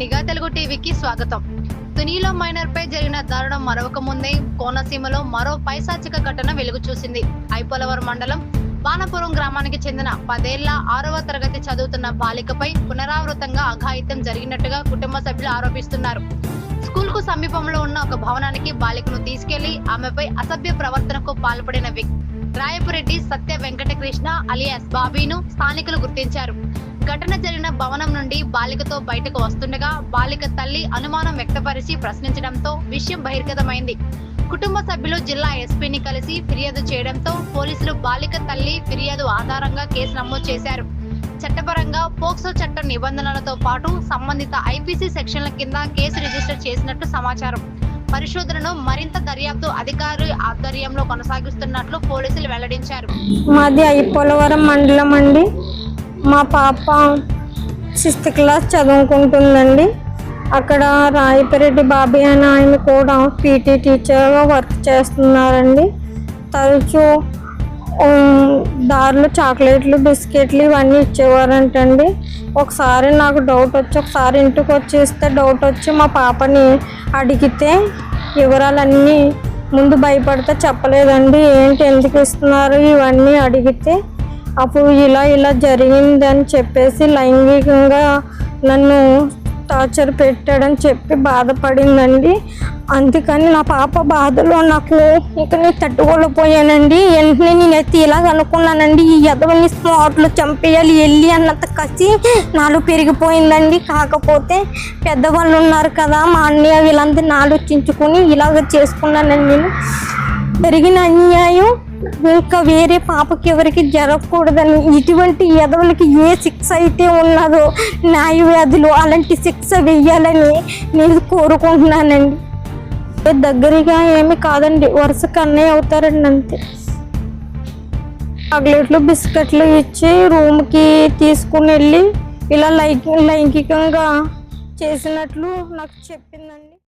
నిఘా తెలుగు టీవీకి స్వాగతం. తునిలో మైనర్ పై జరిగిన దారుణం మరొక ముందే కోనసీమలో మరో పైశాచిక ఘటన వెలుగు చూసింది. ఐపోలవరం మండలం బాణపురం గ్రామానికి చెందిన పదేళ్ళ ఆరవ తరగతి చదువుతున్న బాలికపై పునరావృతంగా అఘాయిత్యం జరిగినట్టుగా కుటుంబ సభ్యులు ఆరోపిస్తున్నారు. స్కూల్కు సమీపంలో ఉన్న ఒక భవనానికి బాలికను తీసుకెళ్ళి ఆమెపై అసభ్య ప్రవర్తనకు పాల్పడిన వ్యక్తి రాయపురెడ్డి సత్య వెంకటకృష్ణ అలియాస్ బాబీను స్థానికులు గుర్తించారు. ఘటన జరిగిన భవనం నుండి బాలికతో బయటకు వస్తుండగా బాలిక తల్లి అనుమానం వ్యక్తపరిచి ప్రశ్నించడంతో విషయం బహిర్గతమైంది. కుటుంబ సభ్యులు జిల్లా ఎస్పీని కలిసి ఫిర్యాదు చేయడంతో పోలీసులు బాలిక తల్లి ఫిర్యాదు ఆధారంగా కేసు నమోదు చేశారు. చట్టపరంగా పోక్సో చట్ట నిబంధనలతో పాటు సంబంధిత ఐపీసీ సెక్షన్ల కింద కేసు రిజిస్టర్ చేసినట్టు సమాచారం. పరిశోధనను మరింత దర్యాప్తు అధికారి ఆధ్వర్యంలో కొనసాగిస్తున్నట్లు పోలీసులు వెల్లడించారు. మాది ఐపోలవరం మండలం అండి. మా పాప సిక్స్త్ క్లాస్ చదువుకుంటుందండి. అక్కడ రాయపరెడ్డి బాబీ అని ఆయన కూడా పీటీ టీచర్గా వర్క్ చేస్తున్నారండి. తరచూ దారులు దారిలో చాక్లెట్లు బిస్కెట్లు ఇవన్నీ ఇచ్చేవారంటండి. ఒకసారి నాకు డౌట్ వచ్చి ఒకసారి ఇంటికి వచ్చేస్తే డౌట్ వచ్చి మా పాపని అడిగితే వివరాలన్నీ ముందు భయపడితే చెప్పలేదండి. ఏంటి ఎందుకు ఇస్తున్నారు? ఇవన్నీ అడిగితే అప్పుడు ఇలా ఇలా జరిగింది అని చెప్పేసి లైంగికంగా నన్ను టార్చర్ పెట్టాడని చెప్పి బాధపడిందండి. అందుకని నా పాప బాధలో నాకు ఇంకా నేను తట్టుకోలేకపోయానండి. వెంటనే నేను అయితే ఇలాగ అనుకున్నానండి ఈ ఎదవని స్మార్ట్లో చంపేయాలి వెళ్ళి అన్నంత కసి నాలో పెరిగిపోయిందండి. కాకపోతే పెద్దవాళ్ళు ఉన్నారు కదా మా అన్నయ్య వీళ్ళందరినీ ఆలోచించుకుని ఇలాగ చేసుకున్నానండి నేను. జరిగిన అన్యాయం ఇంకా వేరే పాపకి ఎవరికి జరగకూడదని. ఇటువంటి ఎదవులకి ఏ శిక్ష అయితే ఉన్నదో న్యాయ వ్యాధులు అలాంటి శిక్ష వెయ్యాలని నేను కోరుకుంటున్నానండి. దగ్గరగా ఏమి కాదండి వరుస కన్నయ్య అవుతారండి అంతే. చాక్లెట్లు బిస్కెట్లు ఇచ్చి రూమ్కి తీసుకుని వెళ్ళి ఇలా లైంగికంగా చేసినట్లు నాకు చెప్పిందండి.